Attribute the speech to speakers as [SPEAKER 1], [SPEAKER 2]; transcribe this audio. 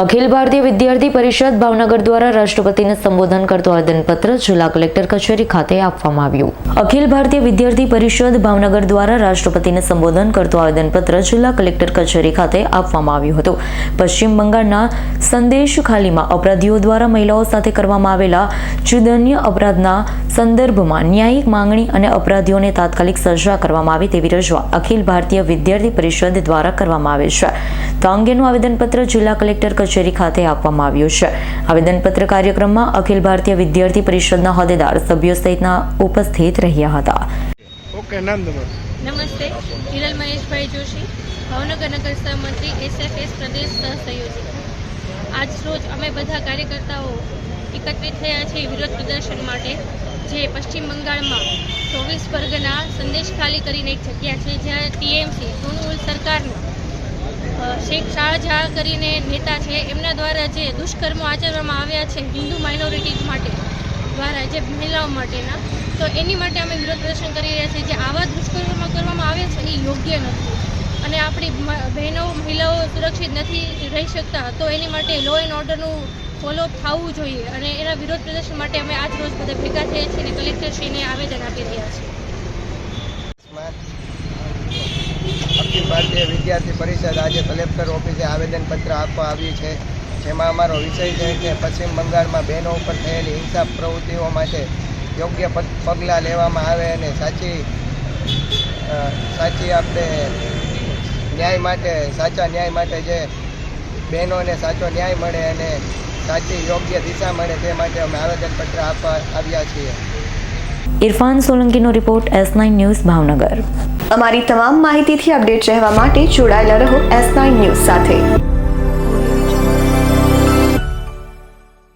[SPEAKER 1] અખિલ ભારતીય વિદ્યાર્થી પરિષદ ભાવનગર દ્વારા રાષ્ટ્રપતિને સંબોધન કરતું આવેદનપત્ર જિલ્લા કલેક્ટર કચેરી ખાતે આપવામાં આવ્યું. અખિલ ભારતીય વિદ્યાર્થી પરિષદ ભાવનગર દ્વારા રાષ્ટ્રપતિને સંબોધન કરતું આવેદનપત્ર જિલ્લા કલેક્ટર કચેરી ખાતે આપવામાં આવ્યું હતું. પશ્ચિમ બંગાળના સંદેશ ખાલીમાં અપરાધીઓ દ્વારા મહિલાઓ સાથે કરવામાં આવેલા જુદન્ય અપરાધના સંદર્ભમાં ન્યાયિક માંગણી અને અપરાધીઓને તાત્કાલિક સજા કરવામાં આવે તેવી રજૂઆત અખિલ ભારતીય વિદ્યાર્થી પરિષદ દ્વારા કરવામાં આવે છે. તો અંગેનું આવેદનપત્ર જિલ્લા કલેક્ટર કચેરી ખાતે આપવામાં આવ્યું છે. આવેદનપત્ર કાર્યક્રમમાં અખિલ ભારતીય વિદ્યાર્થી પરિષદના હોદ્દેદાર સભ્યો સહિતના ઉપસ્થિત રહ્યા હતા.
[SPEAKER 2] ઓકે
[SPEAKER 3] નમસ્તે હિરલ મહેશભાઈ જોશી ભાવનગર નગર સહમંત્રી એસએફએસ પ્રદેશ સહસંયોજક. આજ રોજ અમે બધા કાર્યકર્તાઓ એકત્રિત થયા છીએ વિરોધ પ્રદર્શન માટે. જે પશ્ચિમ બંગાળમાં ચોવીસ પરગના સંદેશ ખાલી કરીને એક જગ્યા છે, જ્યાં ટીએમસી તૃણમૂલ સરકારના શેખ શાહજહાં કરીને નેતા છે. એમના દ્વારા જે દુષ્કર્મો આચરવામાં આવ્યા છે હિન્દુ માઇનોરિટીઝ માટે, દ્વારા જે મહિલાઓ માટેના, તો એની માટે અમે વિરોધ પ્રદર્શન કરી રહ્યા છીએ. જે આવા દુષ્કર્મો કરવામાં આવ્યા છે, એ યોગ્ય નથી. અને આપણી બહેનો, મહિલાઓ સુરક્ષિત નથી, રહી શકતા, તો એની માટે લો એન્ડ ઓર્ડરનું ફોલોઅપ થવું જોઈએ અને એના વિરોધ પ્રદર્શન માટે અમે આજ રોજ બધા ભેગા થયા છીએ અને કલેક્ટરશ્રીને આવેદન આપી રહ્યા છીએ.
[SPEAKER 2] અખિલ ભારતીય વિદ્યાર્થી પરિષદ આજે કલેક્ટર ઓફિસે આવેદનપત્ર આપવા આવ્યું છે, જેમાં અમારો વિષય છે કે પશ્ચિમ બંગાળમાં બહેનો ઉપર થયેલી હિંસા પ્રવૃત્તિઓ માટે યોગ્ય પગલાં લેવામાં આવે અને સાચી સાચી આપણે ન્યાય માટે, સાચા ન્યાય માટે જે બહેનોને સાચો ન્યાય મળે અને સાચી યોગ્ય દિશા મળે તે માટે અમે આવેદનપત્ર આપવા આવ્યા છીએ.
[SPEAKER 1] Irfan સોલંકીનો report S nine news Bhavnagar.
[SPEAKER 4] અમારી તમામ માહિતીથી અપડેટ રહેવા માટે જોડાયેલા રહો એસ નાઇન ન્યૂઝ સાથે.